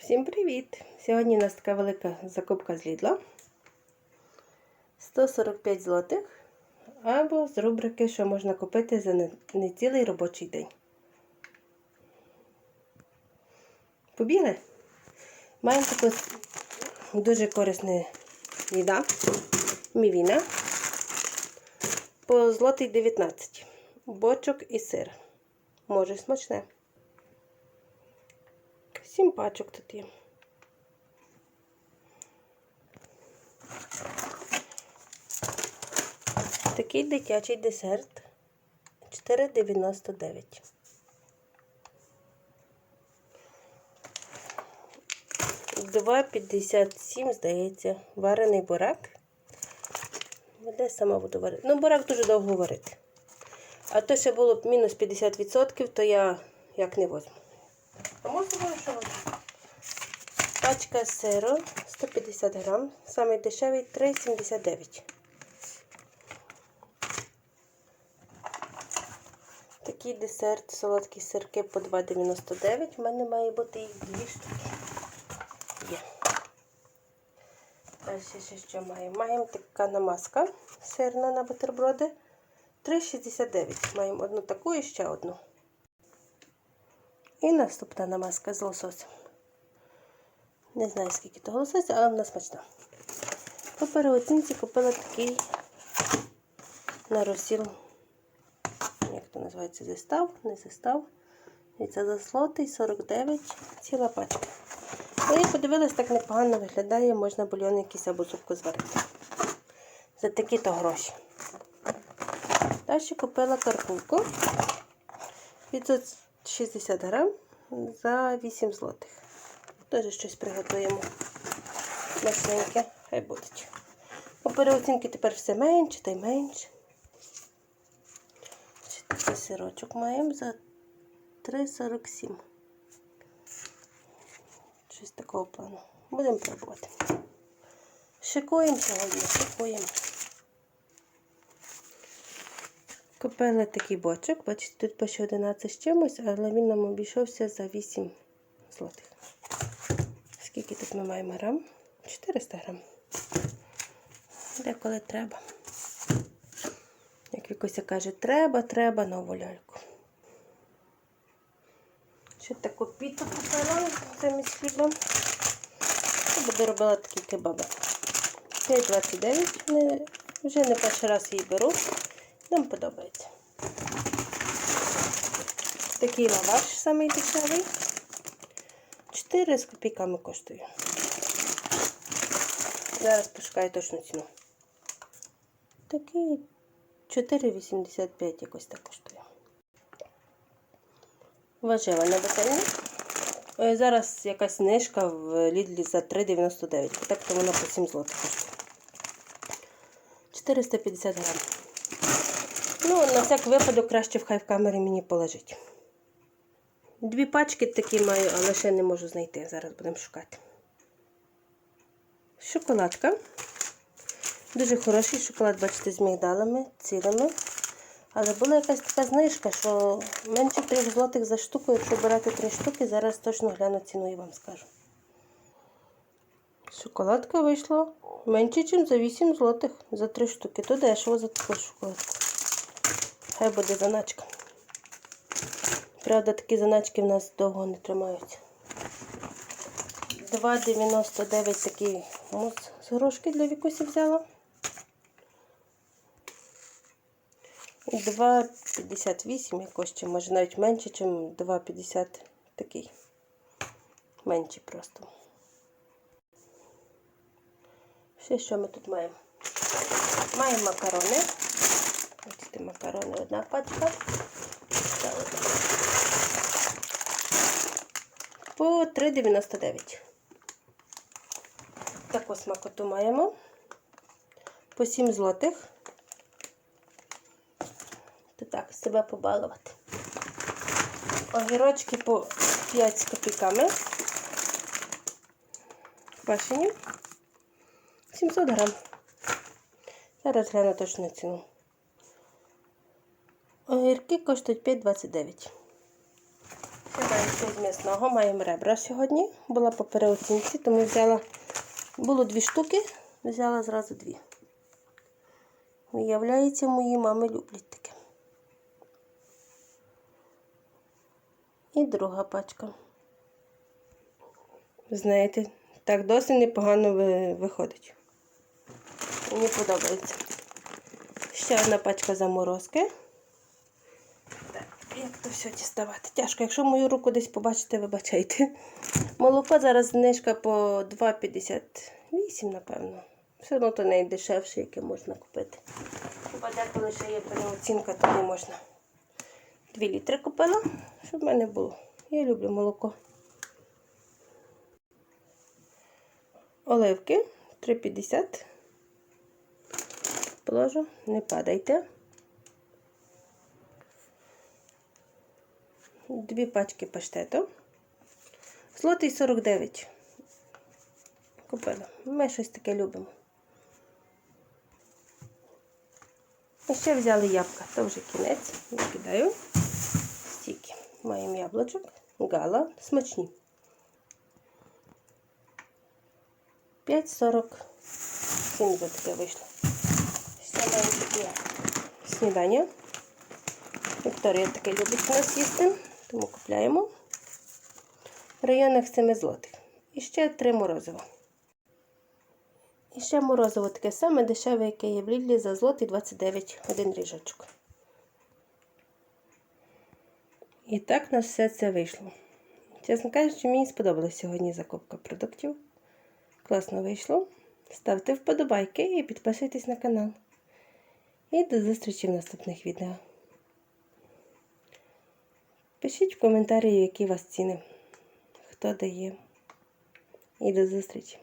Всім привіт! Сьогодні у нас така велика закупка з Лідла. 145 злотих або з рубрики, що можна купити за не- цілий робочий день. Побігли? Маємо таку дуже корисна їда. Мівіна. По злотий 19. Бочок і сир. Може смачне. Сім пачок тут є. Такий дитячий десерт 4,99. Два здається, варений бурак. Де сама буду варити? Ну, бурак дуже довго варити. А то ще було б мінус 50%, то я як не возьму. А можна возьму? Пачка сиру 150 грам, самий дешевий 3,79. Такий десерт, солодкі сирки по 2,99. У мене має бути їх дві штуки. Є. Далі ще що маємо? Маємо така намазка сирна на бутерброди. 3,69. Маємо одну таку і ще одну. І наступна намазка з лососем. Не знаю, скільки того лосося, але вона смачна. По переоцінці купила такий на розсіл. Як то називається? Застав, не застав. І це за злотий 49, ціла пачка. Ну і подивилась, так непогано виглядає, можна бульйон якийсь або зубку зварити. За такі-то гроші. Далі купила карпулку 560 грам за 8 злотих. Теж щось приготуємо. Смачненьке, хай будуть. По переоцінки тепер все менше та й менше. Такий сирочок маємо за 3,47. Щось такого плану. Будемо пробувати. Шикуємо сьогодні, шикуємо. Купили такий бочок, бачите, тут пише 11 з чимось, але він нам обійшовся за 8 злотих. Скільки тут ми маємо грам? 400 грам. Деколи треба. Як Вікуся каже, треба, треба нову ляльку. Ще таку піту купила замість хліба. І буду робила такі кебаби. 5,29. Вже не перший раз її беру. Нам подобається. Такий лаваш самий дешевий. 4 з копійками коштує. Зараз пошукаю точну ціну. Такий 4,85 якось так коштує. Важила на бетельні. Е, Зараз якась знижка в Лідлі за 3,99. Так то вона по 7 злотих коштує. 450 грам. Ну, на всяк випадок краще в хай в камері мені положить. Дві пачки такі маю, але ще не можу знайти. Зараз будемо шукати. Шоколадка. Дуже хороший шоколад, бачите, з мігдалами, цілими. Але була якась така знижка, що менше 3 злотих за штуку, якщо брати 3 штуки, зараз точно гляну ціну і вам скажу. Шоколадка вийшла менше, ніж за 8 злотих за 3 штуки. То дешево за таку шоколадку. Хай буде заначка. Правда, такі заначки в нас довго не тримаються. 2,99 такий мус з горошки для вікусі взяла. І 2,58 якось, чи може навіть менше, ніж 2,50 такий. Менший просто. Ще що ми тут маємо? Маємо макарони. Бачите, макарони одна пачка. По 3,99. Таку смакоту маємо. По 7 злотих. То так, себе побалувати. Огірочки по 5 з копійками. Квашені. 700 грам. Зараз гляну точну ціну. Огірки коштують 5,29. Ще маємо м'ясного, маємо ребра сьогодні. Була по переоцінці, тому взяла, було дві штуки, взяла зразу дві. Виявляється, мої мами люблять таке. І друга пачка. Знаєте, так досить непогано виходить. Мені подобається. Ще одна пачка заморозки. Так, як то все діставати? Тяжко. Якщо мою руку десь побачите, вибачайте. Молоко зараз знижка по 2,58, напевно. Все одно то найдешевше, яке можна купити. Хіба деколи ще є переоцінка, то не можна. 2 літри купила, щоб в мене було. Я люблю молоко. Оливки 3,50. Положу, не падайте. Дві пачки паштету. Злотий 49. Купила. Ми щось таке любимо. І ще взяли ябка, то вже кінець. Викидаю. Стільки. Маємо яблучок, гала, смачні. 5,47 за таке вийшло. Ще маємо снідання. Вікторія таке любить у нас їсти, тому купляємо. В районах 7 злотих. І ще 3 морозива. І ще морозиво таке саме дешеве, яке є в Лідлі за злотий 29 один ріжочок. І так у нас все це вийшло. Чесно кажучи, мені сподобалася сьогодні закупка продуктів. Класно вийшло. Ставте вподобайки і підписуйтесь на канал. І до зустрічі в наступних відео. Пишіть в коментарі, які вас ціни, хто дає. І до зустрічі!